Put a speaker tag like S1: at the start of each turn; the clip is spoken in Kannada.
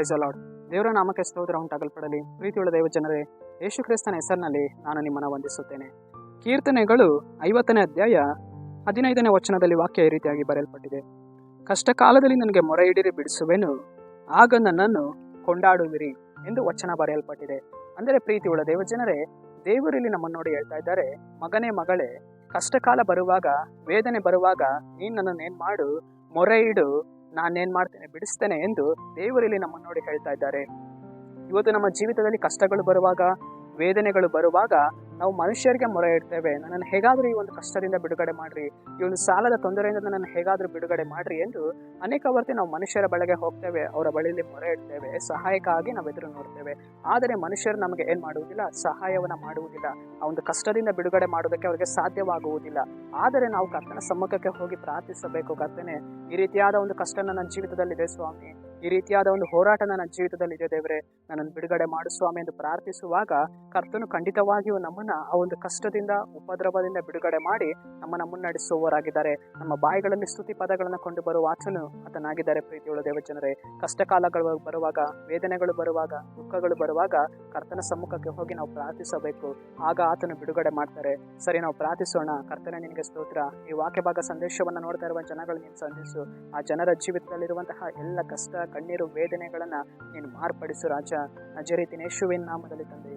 S1: ಪ್ರೈಸ್ ಅಲಾಡ್ ದೇವರ ನಾಮಕ್ಕೆ ಸ್ತೋತ್ರ ಉಂಟಾಗಲ್ಪಡಲಿ. ಪ್ರೀತಿಯುಳ್ಳ ದೇವಜನರೇ ಯೇಸು ಕ್ರಿಸ್ತನ ಹೆಸರಿನಲ್ಲಿ ನಾನು ನಿಮ್ಮನ್ನು ವಂದಿಸುತ್ತೇನೆ. ಕೀರ್ತನೆಗಳು ಐವತ್ತನೇ ಅಧ್ಯಾಯ ಹದಿನೈದನೇ ವಚನದಲ್ಲಿ ವಾಕ್ಯ ಈ ರೀತಿಯಾಗಿ ಬರೆಯಲ್ಪಟ್ಟಿದೆ. ಕಷ್ಟ ಕಾಲದಲ್ಲಿ ನನಗೆ ಮೊರೆ ಹಿಡಿರಿ ಬಿಡಿಸುವೆನು, ಆಗ ನನ್ನನ್ನು ಕೊಂಡಾಡುವಿರಿ ಎಂದು ವಚನ ಬರೆಯಲ್ಪಟ್ಟಿದೆ. ಅಂದರೆ ಪ್ರೀತಿಯುಳ್ಳ ದೇವ ಜನರೇ ದೇವರಲ್ಲಿ ನಮ್ಮನ್ನು ನೋಡಿ ಹೇಳ್ತಾ ಇದ್ದಾರೆ, ಮಗನೇ ಮಗಳೇ, ಕಷ್ಟಕಾಲ ಬರುವಾಗ, ವೇದನೆ ಬರುವಾಗ ನೀನು ನನ್ನನ್ನು ಏನು ಮಾಡು ಮೊರೆ ಇಡು ನಾನೇನು ಮಾಡ್ತೇನೆ ಬಿಡಿಸ್ತೇನೆ ಎಂದು ದೇವರಲ್ಲಿ ನಮ್ಮನ್ನು ನೋಡಿ ಹೇಳ್ತಾ ಇದ್ದಾರೆ. ಇವತ್ತು ನಮ್ಮ ಜೀವಿತದಲ್ಲಿ ಕಷ್ಟಗಳು ಬರುವಾಗ ವೇದನೆಗಳು ಬರುವಾಗ ನಾವು ಮನುಷ್ಯರಿಗೆ ಮೊರೆ ಇಡ್ತೇವೆ. ನನ್ನನ್ನು ಹೇಗಾದರೂ ಈ ಒಂದು ಕಷ್ಟದಿಂದ ಬಿಡುಗಡೆ ಮಾಡ್ರಿ, ಈ ಒಂದು ಸಾಲದ ತೊಂದರೆಯಿಂದ ನನ್ನನ್ನು ಹೇಗಾದರೂ ಬಿಡುಗಡೆ ಮಾಡ್ರಿ ಎಂದು ಅನೇಕ ವರ್ತಿ ನಾವು ಮನುಷ್ಯರ ಬಳಿಗೆ ಹೋಗ್ತೇವೆ, ಅವರ ಬಳಿಯಲ್ಲಿ ಮೊರೆ ಇಡ್ತೇವೆ. ಸಹಾಯಕ್ಕಾಗಿ ನಾವು ಎದುರು ನೋಡ್ತೇವೆ. ಆದರೆ ಮನುಷ್ಯರು ನಮಗೆ ಏನು ಮಾಡುವುದಿಲ್ಲ? ಸಹಾಯವನ್ನು ಮಾಡುವುದಿಲ್ಲ. ಆ ಒಂದು ಕಷ್ಟದಿಂದ ಬಿಡುಗಡೆ ಮಾಡೋದಕ್ಕೆ ಅವರಿಗೆ ಸಾಧ್ಯವಾಗುವುದಿಲ್ಲ. ಆದರೆ ನಾವು ಕರ್ತನ ಸಮ್ಮುಖಕ್ಕೆ ಹೋಗಿ ಪ್ರಾರ್ಥಿಸಬೇಕು. ಕರ್ತನೆ, ಈ ರೀತಿಯಾದ ಒಂದು ಕಷ್ಟನ ನನ್ನ ಜೀವಿತದಲ್ಲಿದೆ ಸ್ವಾಮಿ. ಈ ರೀತಿಯಾದ ಒಂದು ಹೋರಾಟ ನನ್ನ ಜೀವಿತದಲ್ಲಿ ಇದೆ ದೇವರೇ. ನನ್ನನ್ನು ಬಿಡುಗಡೆ ಮಾಡು ಸ್ವಾಮಿ ಎಂದು ಪ್ರಾರ್ಥಿಸುವಾಗ ಕರ್ತನು ಖಂಡಿತವಾಗಿಯೂ ನಮ್ಮನ್ನ ಆ ಒಂದು ಕಷ್ಟದಿಂದ, ಉಪದ್ರವದಿಂದ ಬಿಡುಗಡೆ ಮಾಡಿ ನಮ್ಮನ್ನು ಮುನ್ನಡೆಸುವವರಾಗಿದ್ದಾರೆ. ನಮ್ಮ ಬಾಯಿಗಳಲ್ಲಿ ಸ್ತುತಿ ಪದಗಳನ್ನು ಕೊಂಡು ಬರುವ ಆತನು ಆತನಾಗಿದ್ದಾರೆ ಪ್ರೀತಿಯುಳ್ಳ ದೇವಜನರೇ. ಕಷ್ಟ ಕಾಲಗಳು ಬರುವಾಗ, ವೇದನೆಗಳು ಬರುವಾಗ, ದುಃಖಗಳು ಬರುವಾಗ ಕರ್ತನ ಸಮ್ಮುಖಕ್ಕೆ ಹೋಗಿ ನಾವು ಪ್ರಾರ್ಥಿಸಬೇಕು. ಆಗ ಆತನು ಬಿಡುಗಡೆ ಮಾಡ್ತಾರೆ. ಸರಿ, ನಾವು ಪ್ರಾರ್ಥಿಸೋಣ. ಕರ್ತನೆ, ನಿನಗೆ ಸ್ತೋತ್ರ. ಈ ವಾಕ್ಯ ಭಾಗ ಸಂದೇಶವನ್ನು ನೋಡ್ತಾ ಇರುವ ಜನಗಳು ನೀನು ಸಂಧಿಸು ಆ ಜನರ ಜೀವಿತದಲ್ಲಿರುವಂತಹ ಎಲ್ಲ ಕಷ್ಟ ಕಣ್ಣೀರು ವೇದನೆಗಳನ್ನು ನೀನು ಮಾರ್ಪಡಿಸು ರಾಜ. ನಜರೀತಿನ ನಾಮದಲ್ಲಿ ತಂದೆ.